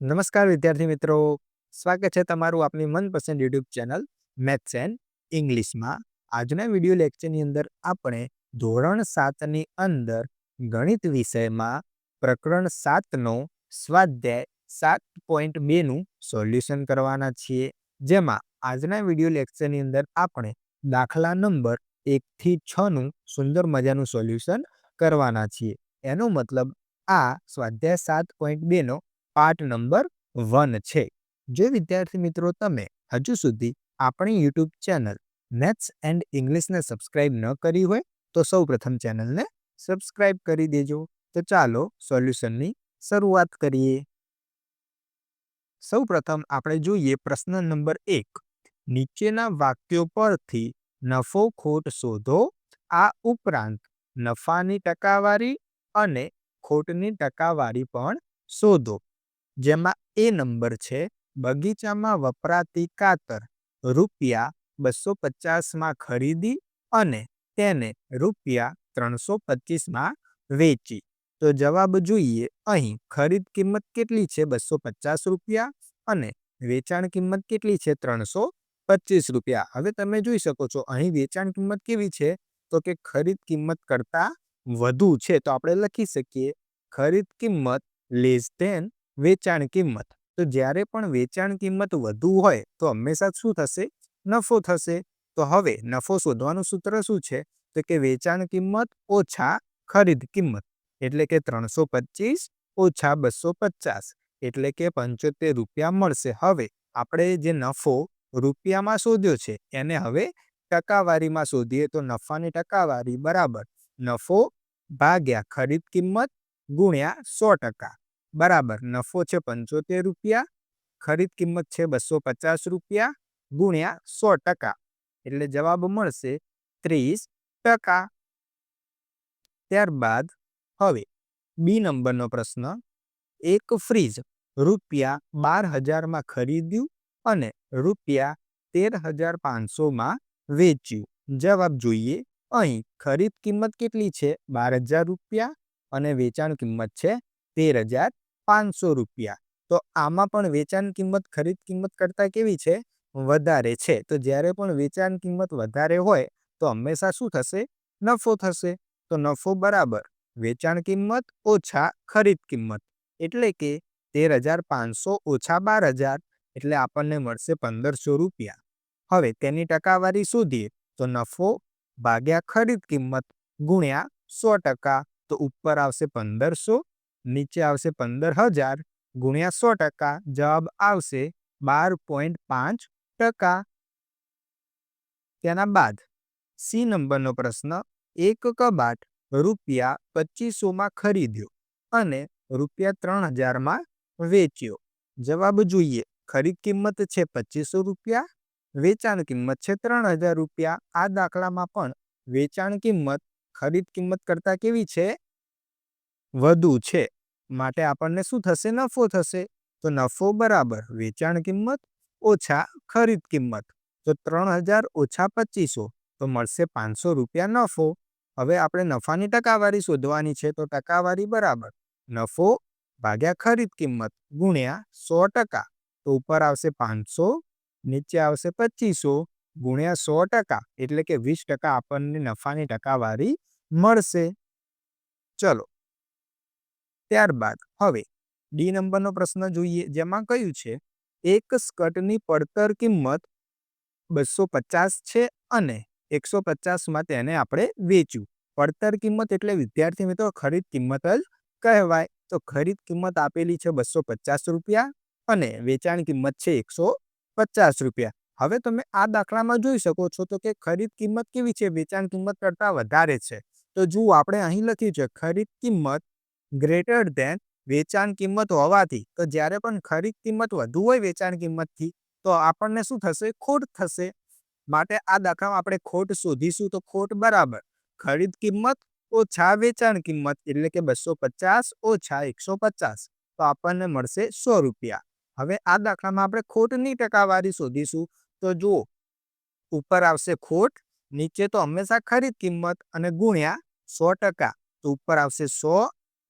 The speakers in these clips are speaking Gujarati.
નમસ્કાર વિદ્યાર્થી મિત્રો. સ્વાગત છે તમારું આપની મનપસંદ યુટ્યુબ ચેનલ મેથ્સ એન્ડ ઇંગ્લિશમાં. આજના વીડિયો લેક્ચરની અંદર આપણે ધોરણ સાતની અંદર ગણિત વિષયમાં પ્રકરણ સાતનો સ્વાધ્યાય સાત પોઈન્ટ બેનું સોલ્યુશન કરવાના છીએ. જેમાં આજના વીડિયો લેક્ચરની અંદર આપણે દાખલા નંબર એકથી છનું સુંદર મજાનું સોલ્યુશન કરવાના છીએ. એનો મતલબ આ સ્વાધ્યાય સાત પોઈન્ટ બેનો પાર્ટ નંબર વન છે. જો વિદ્યાર્થી મિત્રો તમે હજુ સુધી આપણી યુટ્યુબ ચેનલ મેથ્સ એન્ડ ઇંગ્લિશને સબસ્ક્રાઇબ ન કરી હોય, તો સૌ પ્રથમ ચેનલને સબસ્ક્રાઇબ કરી દેજો. તો ચાલો સોલ્યુશનની શરૂઆત કરીએ. સૌ પ્રથમ આપણે જોઈએ પ્રશ્ન નંબર એક. નીચેના વાક્યો પરથી નફો ખોટ શોધો. આ ઉપરાંત નફાની ટકાવારી અને ખોટની ટકાવારી પણ શોધો. જેમાં એ નંબર છે, બગીચામાં વપરાતી કાતર, રૂપિયા બસો પચાસમાં ખરીદી અને તેને રૂપિયા ત્રણસો પચીસમાં વેચી. તો જવાબ જોઈએ, અહીં ખરીદ કિંમત કેટલી છે? બસો પચાસ રૂપિયા અને વેચાણ કિંમત કેટલી છે? ત્રણસો પચીસ રૂપિયા. હવે તમે જોઈ શકો છો, અહીં વેચાણ કિંમત કેવી છે? તો કે ખરીદ કિંમત કરતાં વધુ છે. તો આપણે લખી શકીએ, ખરીદ કિંમત લેસ ધેન વેચાણ કિંમત. તો જ્યારે પણ વેચાણ કિંમત વધુ હોય, તો હંમેશા શું થશે? નફો થશે. તો હવે નફો શોધવાનું સૂત્ર શું છે? તો કે વેચાણ કિંમત ઓછા ખરીદ કિંમત. એટલે કે ત્રણસો પચીસ ઓછા બસો પચાસ. એટલે કે પંચોતેર રૂપિયા મળશે. હવે આપણે જે નફો રૂપિયામાં શોધ્યો છે, એને હવે ટકાવારીમાં શોધીએ તો નફાની ટકાવારી બરાબર નફો ભાગ્યા ખરીદ કિંમત ગુણ્યા સો ટકા. બરાબર, નફો છે પંચોતેર રૂપિયા, ખરીદ કિંમત છે બસો પચાસ રૂપિયા, ગુણ્યા સો ટકા. એટલે જવાબ મળશે ત્રીસ ટકા. ત્યારબાદ હવે બી નંબરનો પ્રશ્ન, એક ફ્રીજ રૂપિયા બાર હજારમાં ખરીદ્યું અને રૂપિયા તેર હજાર પાંચસોમાં વેચ્યું. જવાબ જોઈએ, અહીં ખરીદ કિંમત કેટલી છે? બાર હજાર રૂપિયા અને વેચાણ કિંમત છે તેર હજાર પાંચસો રૂપિયા. તો આમાં પણ વેચાણ કિંમત ખરીદ કિંમત કરતાં કેવી છે? વધારે છે. તો જ્યારે પણ વેચાણ કિંમત વધારે હોય, તો હંમેશા શું થશે? નફો થશે. તો નફો બરાબર. વેચાણ કિંમત ઓછા ખરીદ કિંમત. એટલે કે તેર હજાર પાંચસો ઓછા બાર હજાર, એટલે આપણને મળશે પંદરસો રૂપિયા. હવે તેની ટકાવારી શોધીએ. તો નફો ભાગ્યા ખરીદ કિંમત ગુણ્યા સો ટકા. તો ઉપર આવશે પંદરસો નીચે આવશે પંદર હજાર ગુણ્યા સો ટકા, જવાબ આવશે બાર પોઈન્ટ પાંચ ટકા. તેના બાદ સી નંબરનો પ્રશ્ન, એક કબાટ રૂપિયા પચીસોમાં ખરીદ્યો અને રૂપિયા ત્રણ હજારમાં વેચ્યો. જવાબ જોઈએ, ખરીદ કિંમત છે પચીસો રૂપિયા, વેચાણ કિંમત છે ત્રણ હજાર રૂપિયા. આ દાખલામાં પણ વેચાણ કિંમત, ખરીદ કિંમત કરતાં કેવી છે? વધુ છે. માટે આપણને શું થશે? નફો થશે. તો નફો બરાબર વેચાણ કિંમત ઓછા ખરીદ કિંમત. તો ત્રણ હજાર ઓછા પચીસો. તો મળશે પાંચસો રૂપિયા નફો. હવે આપણે નફાની ટકાવારી શોધવાની છે. તો ટકાવારી બરાબર. નફો ભાગ્યા ખરીદ કિંમત ગુણ્યા સો ટકા. તો ઉપર આવશે પાંચસો, નીચે આવશે પચીસો ગુણ્યા સો ટકા. એટલે કે વીસ ટકા આપણને નફાની ટકાવારી મળશે. ચલો. ત્યારબાદ, હવે ડી નંબરનો પ્રશ્ન જોઈએ, જેમાં કયું છે? એક સ્કટની પડતર કિંમત બસો પચાસ છે અને એકસો પચાસમાં તેને આપણે વેચ્યું. પડતર કિંમત એટલે વિદ્યાર્થી મિત્રો, ખરીદ કિંમત જ કહેવાય. તો ખરીદ કિંમત આપેલી છે બસો પચાસ રૂપિયા અને વેચાણ કિંમત છે એકસો પચાસ રૂપિયા. હવે તમે આ દાખલામાં જોઈ શકો છો તો કે ખરીદ કિંમત કેવી છે? વેચાણ કિંમત કરતાં વધારે છે. તો જુઓ, આપણે અહીં લખ્યું છે, ખરીદ કિંમત ગ્રેટર ધેન વેચાણ કિંમત હોવાથી, તો જ્યારે પણ ખરીદ કિંમત વધુ હોય વેચાણ કિંમતથી, તો આપણને શું થશે? ખોટ થશે. માટે આ દાખલામાં આપણે ખોટ શોધીશું તો ખોટ બરાબર. ખરીદ કિંમત ઓછા વેચાણ કિંમત, એટલે કે બસો પચાસ ઓછા એકસો પચાસ, તો આપણને મળશે સો રૂપિયા. હવે આ દાખલામાં આપણે ખોટની ટકાવારી શોધીશું. તો જુઓ, ઉપર આવશે ખોટ, નીચે તો હંમેશા ખરીદ કિંમત અને ગુણ્યા સો ટકા, તો ઉપર આવશે સો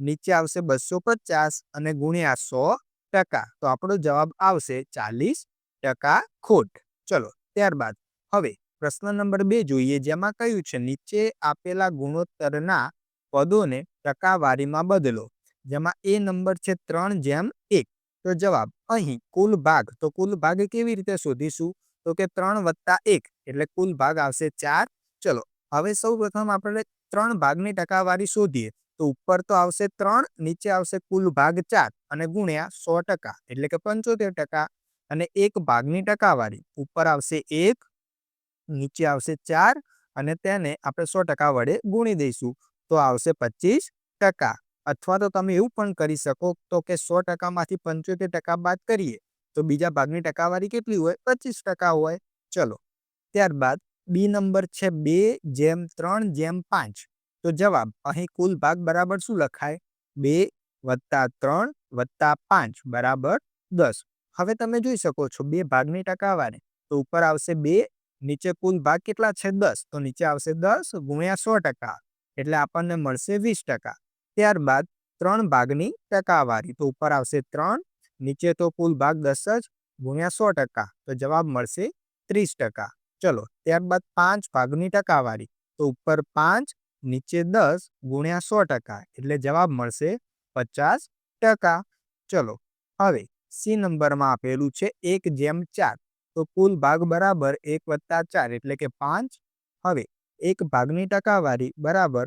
નીચે આવશે બસો પચાસ અને ગુણ્યા સો ટકા. તો આપણો જવાબ આવશે ચાલીસ ટકા ખોટ. ચલો, ત્યારબાદ હવે પ્રશ્ન નંબર બે જોઈએ, જેમાં કહ્યું છે? નીચે આપેલા ગુણોત્તરના પદોને ટકાવારીમાં બદલો, જેમાં એ નંબર છે ત્રણ જેમ એક. તો જવાબ, અહીં કુલ ભાગ, તો કુલ ભાગ કેવી રીતે શોધીશું? તો કે ત્રણ વત્તા એક, એટલે કુલ ભાગ આવશે ચાર. ચલો, હવે સૌ પ્રથમ આપણે ત્રણ ભાગની ટકાવારી શોધીએ. તો ઉપર તો આવશે ત્રણ, નીચે આવશે કુલ ભાગ ચાર અને ગુણ્યા સો ટકા, એટલે કે પંચોતેર ટકા અને એક ભાગની ટકાવારી. ઉપર આવશે એક, નીચે આવશે ચાર અને તેને આપણે સો ટકા વડે ગુણી દઈશું. તો આવશે પચીસ ટકા. અથવા તો તમે એવું પણ કરી શકો તો કે સો ટકામાંથી પંચોતેર ટકા બાદ કરીએ. તો બીજા ભાગની ટકાવારી કેટલી હોય? પચીસ ટકા હોય. ચલો. ત્યારબાદ બી નંબર છે બે, જેમ ત્રણ, જેમ પાંચ. તો જવાબ અહીં કુલ ભાગ બરાબર શું લખાય? બે વત્તા ત્રણ વત્તા પાંચ બરાબર દસ. હવે તમે જોઈ શકો છો, બે ભાગની ટકાવારી. તો ઉપર આવશે બે, નીચે કુલ ભાગ કેટલા છે? દસ. તો નીચે આવશે દસ ગુણ્યા સો ટકા. એટલે આપણને મળશે વીસ ટકા. ત્યારબાદ ત્રણ ભાગની ટકાવારી. તો ઉપર આવશે ત્રણ, નીચે તો કુલ ભાગ દસ જ ગુણ્યા સો ટકા. તો જવાબ મળશે ત્રીસ ટકા. ચલો, ત્યારબાદ પાંચ ભાગની ટકાવારી. તો ઉપર પાંચ નીચે દસ ગુણ્યા સો ટકા, એટલે જવાબ મળશે પચાસ ટકા. ચલો, હવે સી નંબરમાં આપેલું છે એક જેમ ચાર, તો કુલ ભાગ બરાબર એક વત્તા ચાર, એટલે કે પાંચ. હવે એક ભાગની ટકાવારી બરાબર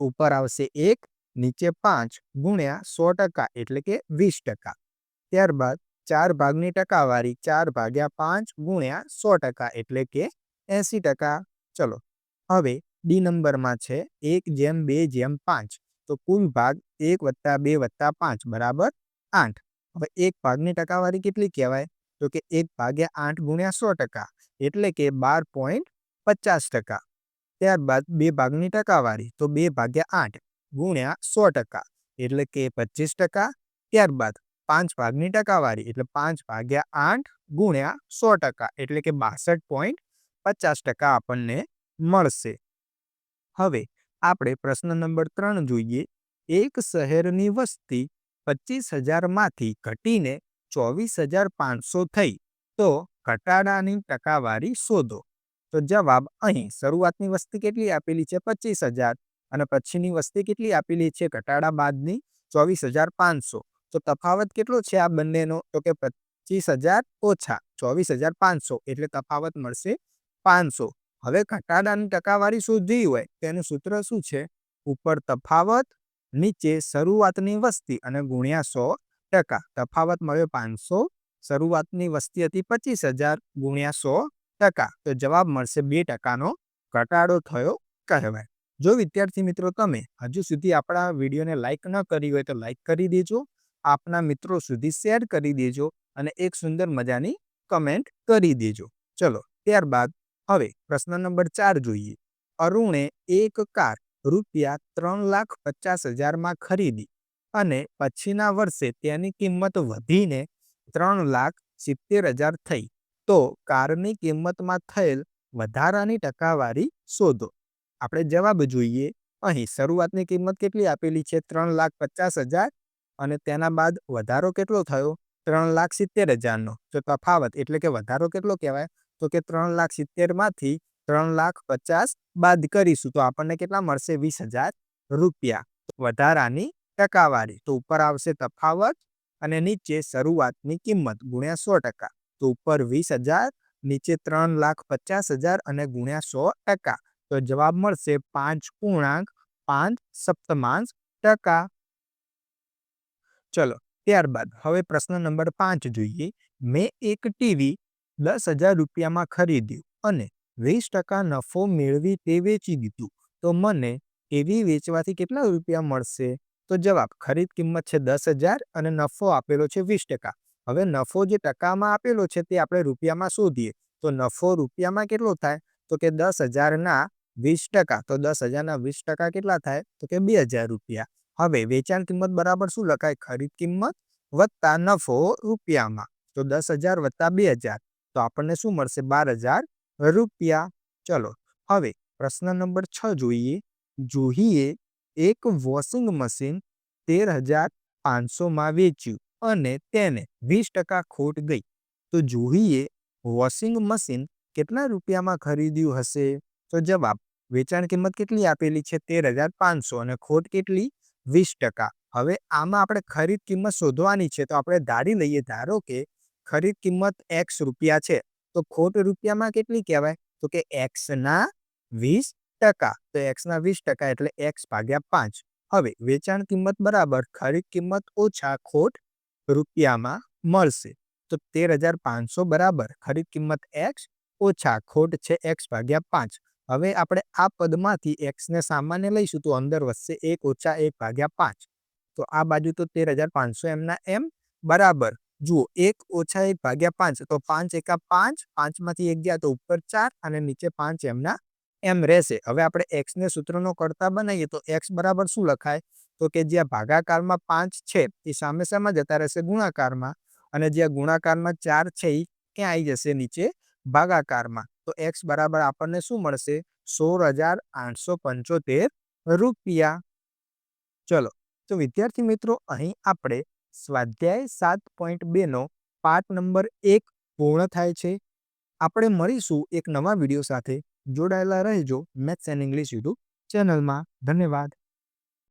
ઉપર આવશે એક, નીચે પાંચ ગુણ્યા સો ટકા, એટલે કે વીસ ટકા. ત્યારબાદ ચાર ભાગની ટકાવારી ચાર ભાગ્યા પાંચ ગુણ્યા સો ટકા, એટલે કે એસી ટકા. ચલો, હવે ડી નંબરમાં છે એક જેમ બે જેમ પાંચ. તો કુલ ભાગ એક વત્તા બે વત્તા પાંચ, બરાબર આઠ. હવે એક ભાગની ટકાવારી કેટલી કહેવાય? તો કે એક ભાગ્યા આઠ ગુણ્યા સો ટકા, એટલે કે બાર પોઈન્ટ પચાસ ટકા. ત્યારબાદ બે ભાગની ટકાવારી, તો બે ભાગ્યા આઠ ગુણ્યા સો ટકા, એટલે કે પચીસ ટકા. ત્યારબાદ પાંચ ભાગની ટકાવારી, એટલે પાંચ ભાગ્યા આઠ ગુણ્યા સો ટકા, એટલે કે બાસઠ પોઈન્ટ પચાસ ટકા આપણને મળશે. હવે આપણે પ્રશ્ન નંબર ત્રણ જોઈએ. એક શહેરની વસ્તી પચીસ હજારમાંથી ઘટીને ચોવીસ હજાર પાંચસો થઈ. તો ઘટાડાની ટકાવારી શોધો. તો જવાબ અહીં. શરૂઆતની વસ્તી કેટલી આપેલી છે? પચીસ હજાર. અને પછીની વસ્તી કેટલી આપેલી છે? ઘટાડા બાદની ચોવીસ હજાર પાંચસો. તો તફાવત કેટલો છે આ બંનેનો? તો કે પચીસ હજાર ઓછા ચોવીસ હજાર પાંચસો. એટલે તફાવત મળશે પાંચસો. હવે ઘટાડાની ટકાવારી શોધવી હોય તેનું સૂત્ર શું છે? ઉપર તફાવત, નીચે શરૂઆતની વસ્તી અને ગુણ્યા સો ટકા. તફાવત મળ્યો પાંચસો, શરૂઆતની વસ્તી હતી પચીસ હજાર, ગુણ્યા સો ટકા. તો જવાબ મળશે બે ટકાનો ઘટાડો થયો કહેવાય. જો વિદ્યાર્થી મિત્રો તમે હજુ સુધી આપણા વિડીયોને લાઇક ન કરી હોય તો લાઇક કરી દેજો. આપના મિત્રો સુધી શેર કરી દેજો અને એક સુંદર મજાની કમેન્ટ કરી દેજો. ચલો, ત્યારબાદ હવે પ્રશ્ન નંબર ચાર જોઈએ. અરુણે એક કાર રૂપિયા ત્રણ લાખ પચાસ હજારમાં ખરીદી અને પછીના વર્ષે તેની કિંમત વધીને ત્રણ લાખ સિત્તેર હજાર થઈ. તો કારની કિંમતમાં થયેલ વધારાની ટકાવારી શોધો. આપણે જવાબ જોઈએ. અહીં શરૂઆતની કિંમત કેટલી આપેલી છે? ત્રણ લાખ પચાસ હજાર અને તેના બાદ વધારો કેટલો થયો? ત્રણ લાખ સિત્તેર હજારનો. તો તફાવત એટલે કે વધારો કેટલો કહેવાય? તો કે ત્રણ લાખ સિત્તેરમાંથી ત્રણ લાખ પચાસ બાદ કરીશું. તો આપણને કેટલા મળશે? વીસ હજાર રૂપિયા. વધારાની ટકાવારી. તો ઉપર આવશે તફાવત અને નીચે શરૂઆતની કિંમત ગુણ્યા સો ટકા. તો ઉપર વીસ હજાર, નીચે ત્રણ લાખ પચાસ હજાર અને ગુણ્યા સો ટકા. તો જવાબ મળશે પાંચ પૂર્ણાંક પાંચ સપ્તમાંશ ટકા. ચલો, ત્યારબાદ હવે પ્રશ્ન નંબર પાંચ જોઈએ. મેં એક ટીવી દસ હજાર રૂપિયામાં ખરીદ્યું અને વીસ ટકા નફો મેળવી તે વેચી દીધું. તો મને એવી વેચવાથી કેટલા રૂપિયા મળશે? તો જવાબ, ખરીદ કિંમત છે દસ હજાર અને નફો આપેલો છે વીસ ટકા. હવે નફો જે ટકામાં આપેલો છે તે આપણે રૂપિયામાં શોધીએ. તો નફો રૂપિયામાં કેટલો થાય? તો કે દસ હજારના વીસ ટકા. તો દસ હજારના વીસ ટકા કેટલા થાય? તો કે બે હજાર રૂપિયા. હવે વેચાણ કિંમત બરાબર શું લખાય? ખરીદ કિંમત વત્તા નફો રૂપિયામાં. તો દસ હજાર વત્તા બે હજાર. તો આપણને શું મળશે? બાર હજાર રૂપિયા. ચલો, હવે પ્રશ્ન નંબર છ જોઈએ. જુહીએ એક વોશિંગ મશીન તેર હજાર પાંચસોમાં વેચ્યું અને તેને વીસ ટકા ખોટ ગઈ. તો જુહીએ વોશિંગ મશીન કેટલા રૂપિયામાં ખરીદ્યું હશે? તો જવાબ, વેચાણ કિંમત કેટલી આપેલી છે? તેર હજાર પાંચસો અને ખોટ કેટલી? વીસ ટકા. હવે આમાં આપણે ખરીદ કિંમત શોધવાની છે, તો આપણે ધારી લઈએ. ધારો કે ખરીદ કિંમત એક્સ રૂપિયા છે, તો ખોટ રૂપિયામાં કેટલી કહેવાય? તો કે એક્સના વીસ ટકા. તો એક્સના વીસ ટકા એટલે એક્સ ભાગ્યા પાંચ. હવે વેચાણ કિંમત બરાબર, ખરીદ કિંમત ઓછા ખોટ રૂપિયામાં મળશે. તો તેર હજાર પાંચસો બરાબર, ખરીદ કિંમત એક્સ ઓછા ખોટ છે એક્સ ભાગ્યા પાંચ. હવે આપણે આ પદમાંથી એક્સને સામાન્ય લઈશું, તો અંદર વધશે એક ઓછા એક ભાગ્યા પાંચ. તો આ બાજુ તો તેર હજાર પાંચસો એમના એમ બરાબર. જુઓ, એક ઓછા એક ભાગ્યા પાંચ, તો પાંચ એકા પાંચ, પાંચમાંથી એક ગયા તો ઉપર ચાર અને નીચે પાંચ એમના એમ રહેશે. હવે આપણે એક્સને સૂત્રનો કરતા બનાવીએ તો એક્સ બરાબર શું લખાય? તો કે જ્યાં ભાગાકારમાં પાંચ છે, એ સામે સામે જતા રહેશે? ગુણાકારમાં. અને જ્યાં ગુણાકારમાં ચાર છે એ ક્યાં આવી જશે? નીચે ભાગાકારમાં. તો એક્સ બરાબર આપણને શું મળશે? સોળ હજાર આઠસો પંચોતેર રૂપિયા. ચલો, તો વિદ્યાર્થી મિત્રો, અહીં આપણે સ્વાધ્યાય સાત પોઈન્ટ બેનો પાઠ નંબર એક પૂર્ણ થાય છે. આપણે મળીશું એક નવા વીડિયો સાથે. જોડાયેલા રહેજો મેથ્સ એન્ડ ઇંગ્લિશ યુટ્યુબ ચેનલમાં. ધન્યવાદ.